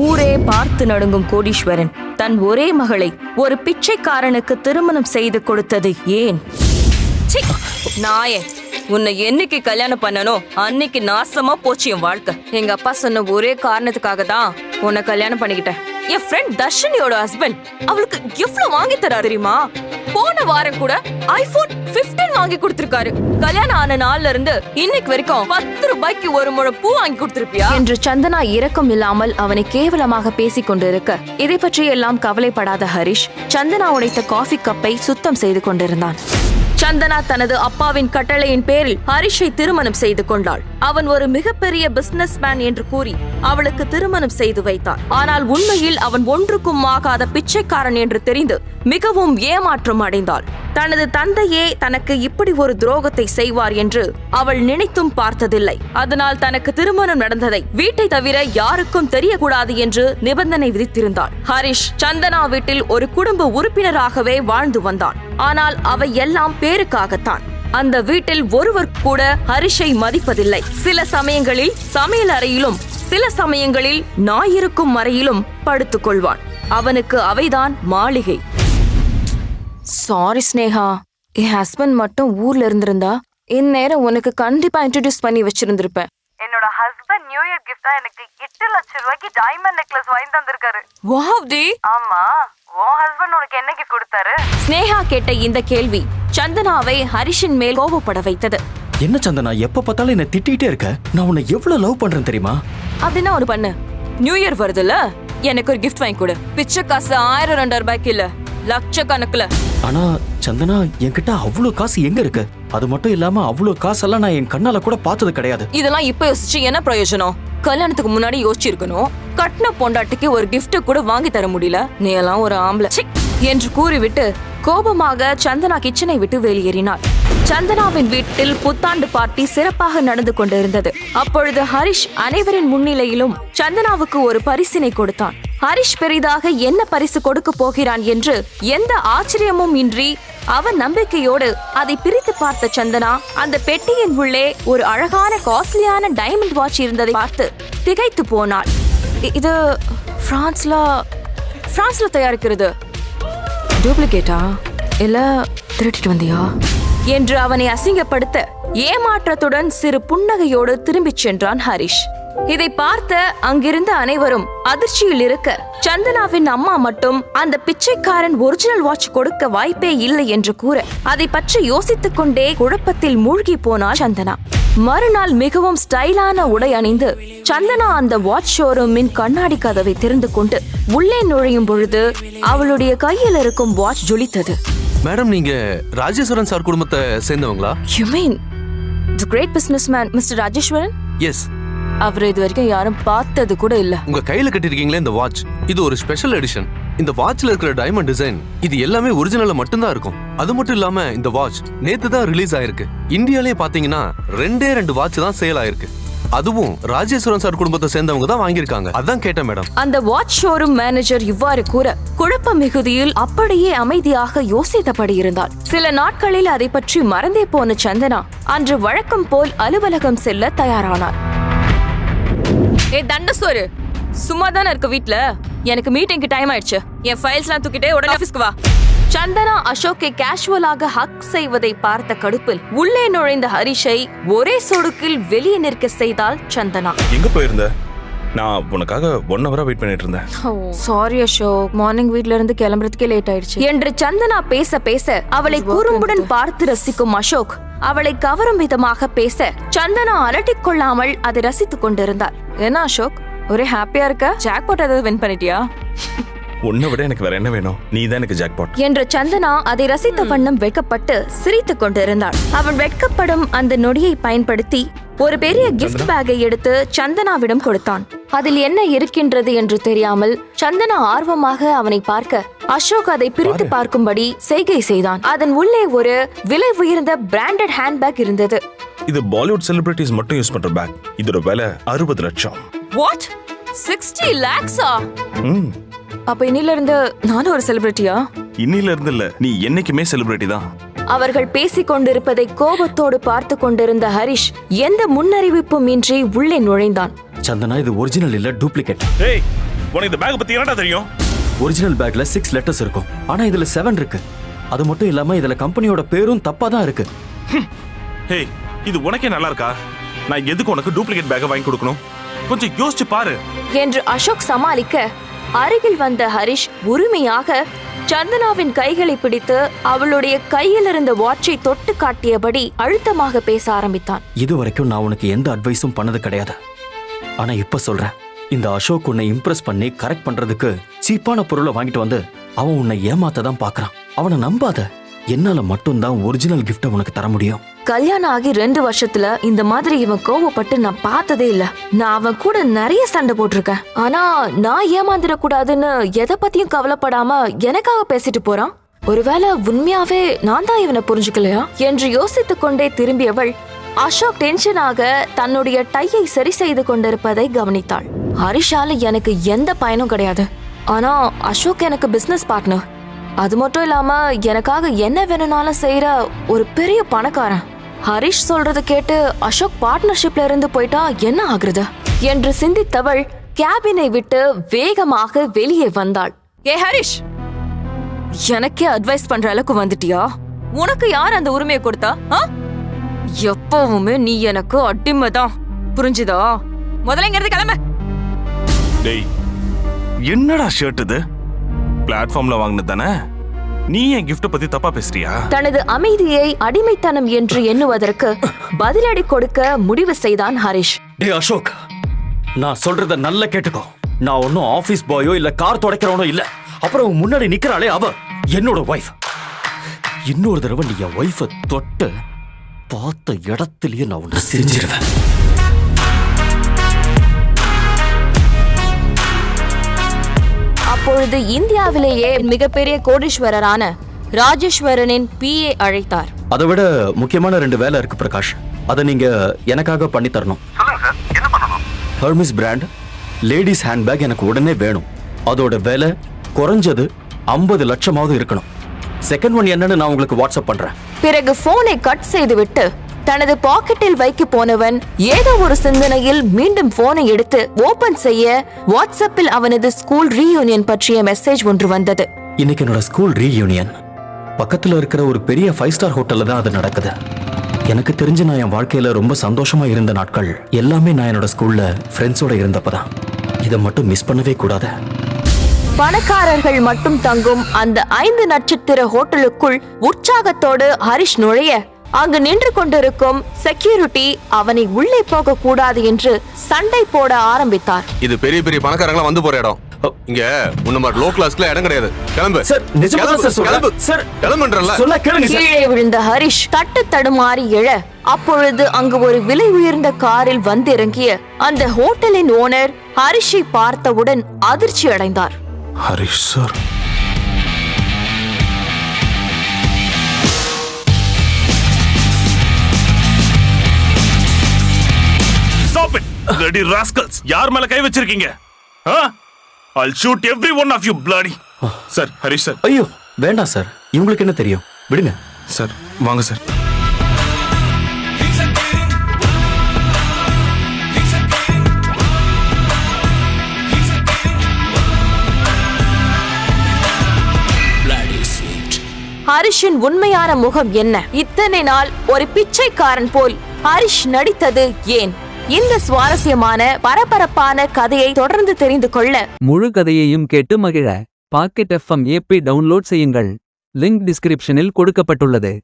ஊரே பார்த்து நடுங்கும் கோடீஸ்வரன். தன் ஒரே மகளை ஒரு பிச்சைக்காரனுக்கு திருமணம் செய்து கொடுத்தது ஏன்? ச்சீ, நாயே உன்னை என்னைக்கு கல்யாணம் பண்ணனோ அன்னைக்கு நாசமா போச்சு என் வாழ்க்கை. எங்க அப்பா சொன்ன ஒரே காரணத்துக்காக தான் உன்னை கல்யாணம் பண்ணிக்கிட்டேன். என் ஃப்ரெண்ட் தர்ஷினியோட ஹஸ்பண்ட் அவளுக்கு எவ்வளவு வாங்கி தரா தெரியுமா? போன வாரம் கூட ஐபோன் 15 வாங்கி கொடுத்திருக்காரு. கல்யாணம் ஆன நாள்ல இருந்து இன்னைக்கு வரைக்கும் பத்து ரூபாய்க்கு ஒரு முழம் பூ வாங்கி கொடுத்திருப்பியா? என்று சந்தனா இரக்கம் இல்லாமல் அவனை கேவலமாக பேசிக் கொண்டிருக்க இதை பற்றி எல்லாம் கவலைப்படாத ஹரிஷ் சந்தனா உடைத்த காஃபி கப்பை சுத்தம் செய்து கொண்டிருந்தான். சந்தனா தனது அப்பாவின் கட்டளையின் பேரில் ஹரிஷை திருமணம் செய்து கொண்டாள். அவன் ஒரு மிகப்பெரிய பிசினஸ் மேன் என்று கூறி அவளுக்கு திருமணம் செய்து வைத்தார். ஆனால் உண்மையில் அவன் ஒன்றுக்கும் ஆகாத பிச்சைக்காரன் என்று தெரிந்து மிகவும் ஏமாற்றம் அடைந்தாள். தனது தந்தையே தனக்கு இப்படி ஒரு துரோகத்தை செய்வார் என்று அவள் நினைத்தும் பார்த்ததில்லை. அதனால் தனக்கு திருமணம் நடந்ததை வீட்டை தவிர யாருக்கும் தெரியக்கூடாது என்று நிபந்தனை விதித்திருந்தாள். ஹரிஷ் சந்தனா வீட்டில் ஒரு குடும்ப உறுப்பினராகவே வாழ்ந்து வந்தான். ஆனால் அவை எல்லாம் பேருக்காகத்தான். அந்த வீட்டில் ஒருவர் கூட ஹரிஷை மதிப்பதில்லை. சில சமயங்களில் சமையல் அறையிலும் சில சமயங்களில் நாயிருக்கும் அறையிலும் படுத்துக் கொள்வான். அவனுக்கு அவைதான் மாளிகை. சாரி ஸ்னேகா என் ஹஸ்பண்ட் மட்டும் ஊர்ல இருந்திருந்தா இந்நேரம் உனக்கு கண்டிப்பா இன்ட்ரடியூஸ் பண்ணி வச்சிருந்திருப்பேன். என்னோட ஹஸ்பண்ட் நியூ இயர் கிஃப்டா எனக்கு எட்டு லட்சம் ரூபாய்க்கு டைமண்ட் நெக்லஸ் வாங்கி தந்திருக்காரு. வாவ் டி ஆமா. உன் ஹஸ்பண்ட் உனக்கு என்ன கிஃப்ட் கொடுத்தாரு? ஸ்னேகா கேட்ட இந்த கேள்வி சந்தனாவை ஹரிஷின் மேல் கோபப்பட வைத்தது. என்ன சந்தனா எப்ப பார்த்தாலும் என்ன திட்டிகிட்டே இருக்க? நான் உன்னை எவ்வளவு லவ் பண்றேன் தெரியுமா? அப்படின்னா ஒரு பண்ணு. நியூ இயர் வருதுல்ல? எனக்கு ஒரு கிஃப்ட் வாங்கி கொடு. பிச்சை காசு ஆயிரம் ரெண்டாயிரம் ரூபாய்க்கு இல்ல. லட்சக்கணக்குல. ஆனா சந்தனா என்கிட்ட அவ்வளவு காசு எங்க இருக்கு? அது மட்டும் இல்லாம அவ்வளவு காசெல்லாம் நான் என் கண்ணால கூட பார்த்தது கிடையாது. இதெல்லாம் இப்ப யோசிச்சு என்ன பிரயோஜனம்? கல்யாணத்துக்கு முன்னாடி யோசிச்சிருக்கணும். கட்டின பொண்டாட்டிக்கு ஒரு gift கூட வாங்கி தர முடியல. நீ எல்லாம் ஒரு ஆம்பளை. ச்சீ! என்று கூறிவிட்டு கோபமாக சந்தனா கிச்சனை விட்டு வெளியேறினாள். சந்தனாவின் வீட்டில் புத்தாண்டு பார்ட்டி சிறப்பாக நடந்து கொண்டிருந்தது. அப்பொழுது ஹரிஷ் அனைவரின் முன்னிலையிலும் சந்தனாவுக்கு ஒரு பரிசினை கொடுத்தான். ஹரிஷ் பெரிதாக என்ன பரிசு கொடுக்க போகிறான் என்று எந்த ஆச்சரியமும் இன்றி அவன் நம்பிக்கையோடு அதை பிரித்து பார்த்த சந்தனா அந்த பெட்டியின் உள்ளே ஒரு அழகான காஸ்ட்லியான டைமண்ட் வாட்ச் இருந்ததை பார்த்து திகைத்து போனாள். இது பிரான்ஸ்ல பிரான்ஸ்ல தயாரிக்கிறது. டூப்ளிகேட்டா இல்ல திருட்டிட்டு வந்தியா? என்று அவனை அசிங்கப்படுத்த ஏமாற்றத்துடன் சிறு புன்னகையோடு திரும்பிச் சென்றான் ஹரிஷ். இதை பார்த்த அங்கிருந்த அனைவரும் அதிர்ச்சியில் இருக்க சந்தனாவின் அம்மா மட்டும் அந்த பிச்சைக்காரன் ஒரிஜினல் வாட்ச் கொடுக்க வாய்ப்பே இல்லை என்று கூற அதை பற்றி யோசித்துக் கொண்டே குழப்பத்தில் மூழ்கி போனாள் சந்தனா. மறுநாள் மிகவும் ஸ்டைலான உடை அணிந்து சந்தனா அந்த வாட்ச் ஷோரூமின் கண்ணாடி கதவை திறந்து கொண்டு உள்ளே நுழையும் பொழுது அவளுடைய கையில் இருக்கும் வாட்ச் ஜொலித்தது. மேடம் நீங்க ராஜேஸ்வரன் சார் குடும்பத்தை சேர்ந்தவங்களா? You mean the great businessman mister Rajeswaran yes அவர் இது வரைக்கும் யாரும் பார்த்தது கூட இல்ல. உங்க கையில கட்டிருக்கீங்களே இந்த வாட்ச் இது ஒரு ஸ்பெஷல் எடிஷன் இந்த வாட்ச்ல இருக்கிற டைமண்ட் டிசைன் இது எல்லாமே ஒரிஜினல்ல மட்டும்தான் இருக்கும். அது மட்டும் இல்லாம இந்த வாட்ச் நேத்து தான் ரிலீஸ் ஆயிருக்கு. இந்தியாலயே பாத்தீங்கன்னா ரெண்டே ரெண்டு வாட்ச் தான் சேல் ஆயிருக்கு. அதுவும் ராஜேஸ்வரன் சார் குடும்பத்தை சேர்ந்தவங்க தான் வாங்கியிருக்காங்க. அதான் கேட்டேன் மேடம் அந்த வாட்ச் ஷோரூம் மேனேஜர் இவ்வாறு கூற குழப்ப மிகுதியில் அப்படியே அமைதியாக யோசித்தபடி இருந்தாள் சில நாட்களில் அதை பற்றி மறந்தே போன சந்தனா அன்று வழக்கம் போல் அலுவலகம் செல்ல தயாரானார். ஏ தண்டசோரு சும்மா தானே இருக்க வீட்ல? எனக்கு மீட்டிங்க்கு டைம் ஆயிடுச்சு. என் ஃபைல்ஸ்லாம் தூக்கிட்டே உடனே ஆபீஸ்க்கு வா. சந்தனா அசோக்கை கேஷுவலாக ஹக் செய்வதை பார்த்த கடுப்பில் உள்ளே நுழைந்த ஹரிஷை ஒரே சொடுக்கில் வெளியே நிற்க செய்தாள் சந்தனா. எங்க போயிருந்த? நான் உனக்காக ஒன் ஹவரா வெயிட் பண்ணிட்டு இருந்தேன். சாரி அசோக். மார்னிங் வீட்ல இருந்து கிளம்புறதுக்கே லேட் ஆயிடுச்சு. என்று சந்தனா பேச பேச அவளை குறும்புடன் பார்த்து ரசிக்கும் அசோக் அவளை கவரும் விதமாக பேச சந்தனா அலட்டிக் கொள்ளாமல் அதை ரசித்துக் கொண்டிருந்தாள் என்ன அசோக்? ஒரே ஹாப்பியா இருக்க? ஜாக்பாட் ஏதாவது வின் பண்ணிட்டியா? உன்னை விட எனக்கு வேற என்ன வேணும்? நீ தான் எனக்கு ஜாக்பாட் என்ற சந்தனா அதை ரசித்த வண்ணம் வெட்கப்பட்டு சிரித்துக் கொண்டிருந்தாள். அவள் வெட்கப்படும் அந்த நொடியை பயன்படுத்தி ஒரு பெரிய கிஃப்ட் பேக்கை எடுத்து சந்தனாவிடம் கொடுத்தான். அதில் என்ன இருக்கின்றது என்று தெரியாமல் சந்தனா ஆர்வமாக அவனை பார்க்க அசோக் அதை பிரித்து பார்க்கும்படி செய்கை செய்தான். அதன் உள்ளே ஒரு விலை உயர்ந்த பிராண்டட் ஹேண்ட்பேக் இருந்தது. இது பாலிவுட் செலிபிரிட்டிஸ் மட்டும் யூஸ் பண்ற பேக் இதோட விலை அறுபது லட்சம். வாட் சிக்ஸ்டி லேக்ஸா ம். அப்ப இன்னில இருந்து நானும் ஒரு செலிபிரிட்டியா இன்னில இருந்து இல்ல நீ என்னைக்குமே செலிபிரிட்டி தான். அவர்கள் பேசிக் கொண்டிருப்பதை கோபத்தோடு பார்த்து கொண்டிருந்த ஹரிஷ் எந்த முன்னறிவிப்பும் இன்றி உள்ளே நுழைந்தான். சந்தனா இது ஒரிஜினல் இல்ல டூப்ளிகேட் ஏய் உனக்கு இந்த பேக் பத்தி என்னடா தெரியும்? ஒரிஜினல் பேக்ல சிக்ஸ் லெட்டர்ஸ் இருக்கும். ஆனா இதுல செவன் இருக்கு. அது மட்டும் இல்லாம இதுல கம்பெனியோட பேரும் தப்பா தான் இருக்கு. ஹேய் இது உனக்கே நல்லா இருக்கா? நான் எதுக்கு உனக்கு டூப்ளிகேட் பேக்கை வாங்கி கொடுக்கணும்? கொஞ்சம் யோசிச்சு பாரு. என்று அசோக் சமாளிக்க அருகில் வந்த ஹரிஷ் உரிமையாக சந்தனாவின் கைகளை பிடித்து அவளுடைய கையில் இருந்த வாட்சை தொட்டு காட்டியபடி அழுத்தமாக பேச ஆரம்பித்தான். இது வரைக்கும் நான் உனக்கு எந்த அட்வைஸும் பண்ணது கிடையாது. ஆனா இப்ப சொல்றேன் இந்த அசோக் உன்னை இம்ப்ரெஸ் பண்ணி கரெக்ட் பண்றதுக்கு சீப்பான பொருளை வாங்கிட்டு வந்து அவன் உன்னை ஏமாத்த தான் பாக்குறான் அவனை நம்பாத என்னால மட்டும்தான் ஒரிஜினல் கிஃப்ட்டை உனக்கு தர முடியும். கல்யாணம் ஆகி ரெண்டு வருஷத்துல இந்த மாதிரி இவன் கோவப்பட்டு நான் பார்த்ததே இல்ல. நான் அவன் கூட நிறைய சண்டை போட்டிருக்கேன். ஆனா நான் ஏமாந்துட கூடாதுன்னு எதை பத்தியும் கவலைப்படாம எனக்காக பேசிட்டு போறான்? ஒருவேளை உண்மையாவே நான் தான் இவனை புரிஞ்சுக்கலையா? என்று யோசித்துக் கொண்டே திரும்பியவள் அசோக் டென்ஷனாக தன்னுடைய டையை சரி செய்து கொண்டிருப்பதை கவனித்தாள். ஹரிஷால எனக்கு எந்த பயனும் கிடையாது. ஆனா அசோக் எனக்கு பிசினஸ் பார்ட்னர் அது மட்டும் இல்லாம எனக்காக என்ன வேணும்னாலும் செய்யற ஒரு பெரிய பணக்காரன். ஹரிஷ் சொல்றத கேட்டு அசோக் பார்ட்னர்ஷிப்ல இருந்து போயிட்டா என்ன ஆகுறது? என்று சிந்தித்தவள் கேபினை விட்டு வேகமாக வெளியே வந்தாள். ஏ ஹரிஷ்! எனக்கே அட்வைஸ் பண்ற அளவுக்கு வந்துட்டியா? உனக்கு யார் அந்த உரிமையை கொடுத்தா? ஆ? எப்பவுமே நீ எனக்கு அடிமைதான். புரிஞ்சுதா? முதல்ல இங்க இருந்து கிளம்ப. டேய் என்னடா ஷர்ட் இது? பிளாட்ஃபார்ம்ல வாங்கினது தானே? நீ என் கிஃப்ட பத்தி தப்பா பேசுறியா? தனது அமைதியை அடிமைத்தனம் என்று எண்ணுவதற்கு பதிலடி கொடுக்க முடிவு செய்தான் ஹரிஷ். டே அசோக் நான் சொல்றத நல்லா கேட்டுக்கோ. நான் ஒன்னும் ஆபீஸ் பாயோ இல்ல கார் துடைக்கிறவனோ இல்ல. அப்புறம் உன் முன்னாடி நிக்கிறாளே அவ என்னோட ஒய்ஃப் இன்னொரு தடவை நீ என் ஒய்ஃபை தொட்டு பார்த்த இடத்துலயே நான் உன்னை செஞ்சிருவேன் அப்பொழுது இந்தியாவிலேயே மிகப்பெரிய கோடீஸ்வரரான ராஜேஸ்வரனின் பிஏ அழைத்தார். அதை விட முக்கியமான ரெண்டு வேலை இருக்கு பிரகாஷ். அதை நீங்க எனக்காக பண்ணி தரணும். ஹெர்மிஸ் பிராண்ட் லேடிஸ் ஹேண்ட்பேக் எனக்கு உடனே வேணும். அதோட விலை குறைஞ்சது ஐம்பது லட்சமாவது இருக்கணும். செகண்ட் ஒன் என்னன்னு நான் உங்களுக்கு வாட்ஸ்அப் பண்றேன். பிறகு போனை கட் செய்துவிட்டு தனது பாக்கெட்டில் வைக்க போனவன் ஏதோ ஒரு சிந்தனையில் மீண்டும் போனை எடுத்து ஓபன் செய்ய வாட்ஸ்அப்பில் அவனது ஸ்கூல் ரீயூனியன் பற்றிய மெசேஜ் ஒன்று வந்தது. இன்னைக்கு என்னோட ஸ்கூல் ரீயூனியன் பக்கத்துல இருக்கிற ஒரு பெரிய ஃபைவ் ஸ்டார் ஹோட்டல்ல தான் அது நடக்குது. எனக்கு தெரிஞ்சு நான் என் வாழ்க்கையில ரொம்ப சந்தோஷமா இருந்த நாட்கள் எல்லாமே நான் என்னோட ஸ்கூல்ல ஃப்ரெண்ட்ஸோட இருந்தப்பதான். இதை மட்டும் மிஸ் பண்ணவே கூடாது. பணக்காரர்கள் மட்டும் தங்கும் அந்த ஐந்து நட்சத்திர ஹோட்டலுக்குள் உற்சாகத்தோடு ஹரிஷ் நுழைய அங்கு நின்று கொண்டிருக்கும் செக்யூரிட்டி அவனை உள்ளே போக கூடாது என்று சண்டை போட ஆரம்பித்தார். இது பெரிய பெரிய பணக்காரங்களா வந்து போற இடம். இங்க மாதிரி லோ கிளாஸ்க்குலாம் இடம் கிடையாது. கிளம்பு. சார், நிஜமா சார் சொல்றேன். கிளம்பு. சார், கிளம்புன்றல சொன்னா கேளுங்க சார். கீழே விழுந்த ஹரிஷ் தட்டு தடுமாறி எழ அப்பொழுது அங்கு ஒரு விலை உயர்ந்த காரில் வந்திறங்கிய அந்த ஹோட்டலின் ஓனர் ஹரிஷை பார்த்தவுடன் அதிர்ச்சி அடைந்தார். Harish sir Bloody rascals! யார் மேல கை வச்சிருக்கீங்க? I'll shoot every one of you bloody. Sir Harish sir ஐயோ வேண்டாம் சார் இவங்களுக்கு என்ன தெரியும்? விடுங்க. சார் வாங்க சார் ஹரிஷின் உண்மையான முகம் என்ன? இத்தனை நாள் ஒரு பிச்சைக்காரன் போல் ஹரிஷ் நடித்தது ஏன்? இந்த சுவாரஸ்யமான பரபரப்பான கதையை தொடர்ந்து தெரிந்து கொள்ள முழு கதையையும் கேட்டு மகிழ. பாக்கெட் எஃப்எம் ஏபி டவுன்லோட் செய்யுங்கள். லிங்க் டிஸ்கிரிப்ஷனில் கொடுக்கப்பட்டுள்ளது.